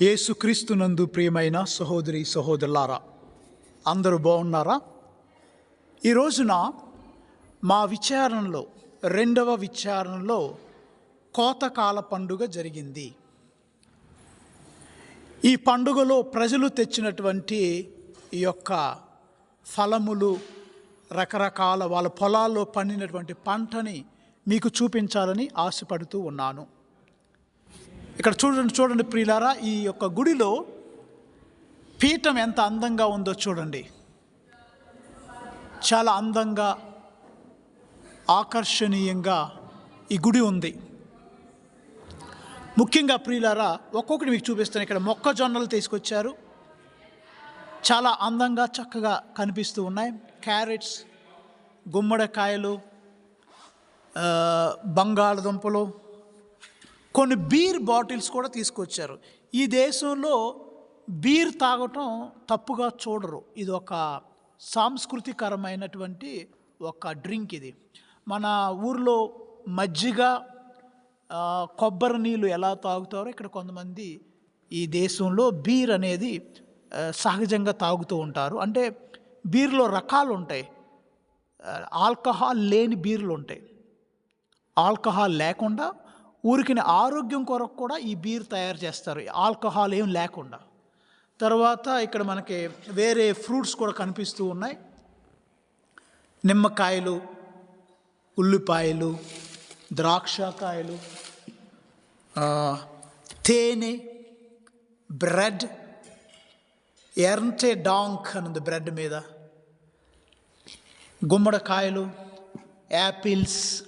యేసుక్రీస్తునందు ప్రియమైన సహోదరి సహోదరులారా అందరూ బాగున్నారా? ఈ రోజున మా విచారణలో రెండవ విచారణలో కోతకాల పండుగ జరిగింది. ఈ పండుగలో ప్రజలు తెచ్చినటువంటి ఈ యొక్క ఫలములు రకరకాల వాళ్ళ పొలాల్లో పండినటువంటి పంటని మీకు చూపించాలని ఆశపడుతూ ఉన్నాను. ఇక్కడ చూడండి చూడండి ప్రియులారా ఈ యొక్క గుడిలో పీఠం ఎంత అందంగా ఉందో చూడండి. చాలా అందంగా ఆకర్షణీయంగా ఈ గుడి ఉంది. ముఖ్యంగా ప్రియులారా ఒక్కొక్కటి మీకు చూపిస్తాను. ఇక్కడ మొక్కజొన్నలు తీసుకొచ్చారు. చాలా అందంగా చక్కగా కనిపిస్తూ ఉన్నాయి. క్యారెట్స్ గుమ్మడికాయలు బంగాళదుంపలు కొన్ని బీర్ బాటిల్స్ కూడా తీసుకొచ్చారు. ఈ దేశంలో బీర్ తాగటం తప్పుగా చూడరు. ఇది ఒక సాంస్కృతికరమైనటువంటి ఒక డ్రింక్ ఇది. మన ఊర్లో మజ్జిగ కొబ్బరి నీళ్ళు ఎలా తాగుతారో ఇక్కడ కొంతమంది ఈ దేశంలో బీర్ అనేది సహజంగా తాగుతూ ఉంటారు. అంటే బీర్లో రకాలు ఉంటాయి. ఆల్కహాల్ లేని బీర్లు ఉంటాయి. ఆల్కహాల్ లేకుండా ఊరికిన ఆరోగ్యం కొరకు కూడా ఈ బీర్ తయారు చేస్తారు. ఆల్కహాల్ ఏం లేకుండా. తర్వాత ఇక్కడ మనకి వేరే ఫ్రూట్స్ కూడా కనిపిస్తూ ఉన్నాయి. నిమ్మకాయలు ఉల్లిపాయలు ద్రాక్షకాయలు తేనె బ్రెడ్ ఎర్ంటే డాంక్ అనుంది బ్రెడ్ మీద. గుమ్మడికాయలు యాపిల్స్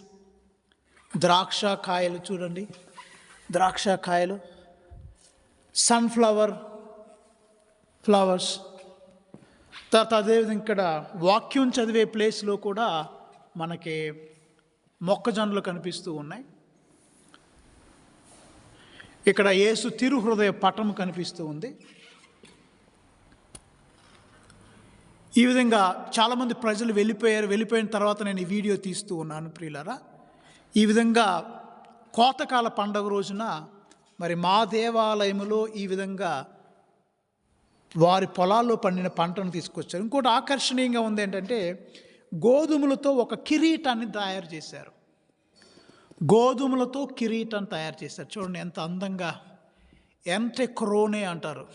ద్రాక్ష కాయలు చూడండి. ద్రాక్ష కాయలు. సన్ఫ్లవర్ ఫ్లవర్స్ తర్వాత అదేవిధంగా ఇక్కడ వాక్యూమ్ చదివే ప్లేస్లో కూడా మనకి మొక్కజొన్నలు కనిపిస్తూ ఉన్నాయి. ఇక్కడ యేసు తిరుహృదయ పటం కనిపిస్తూ ఉంది. ఈ విధంగా చాలామంది ప్రజలు వెళ్ళిపోయారు. వెళ్ళిపోయిన తర్వాత నేను ఈ వీడియో తీస్తూ ఉన్నాను ప్రియులరా. ఈ విధంగా కోతకాల పండగ రోజున మరి మా దేవాలయములో ఈ విధంగా వారి పొలాల్లో పండిన పంటను తీసుకొచ్చారు. ఇంకోటి ఆకర్షణీయంగా ఉంది ఏంటంటే గోధుమలతో ఒక కిరీటాన్ని తయారు చేశారు. గోధుమలతో కిరీటాన్ని తయారు చేశారు. చూడండి ఎంత అందంగా ఎంటే క్రోనే అంటారు.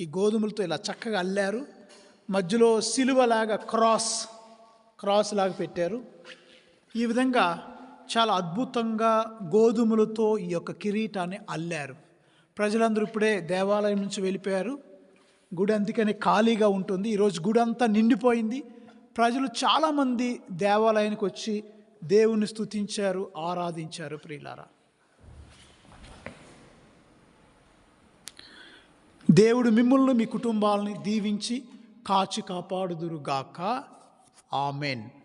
ఈ గోధుమలతో ఇలా చక్కగా అల్లారు. మధ్యలో సిలువలాగా క్రాస్ క్రాస్ లాగా పెట్టారు. ఈ విధంగా చాలా అద్భుతంగా గోధుమలతో ఈ యొక్క కిరీటాన్ని అల్లారు. ప్రజలందరూ ఇప్పుడే దేవాలయం నుంచి వెళ్ళిపోయారు. గుడి అందుకని ఖాళీగా ఉంటుంది. ఈరోజు గుడి అంతా నిండిపోయింది. ప్రజలు చాలామంది దేవాలయానికి వచ్చి దేవుని స్తుతించారు ఆరాధించారు ప్రియులారా. దేవుడు మిమ్మల్ని మీ కుటుంబాలని దీవించి కాచి కాపాడుదురుగాక. ఆమెన్.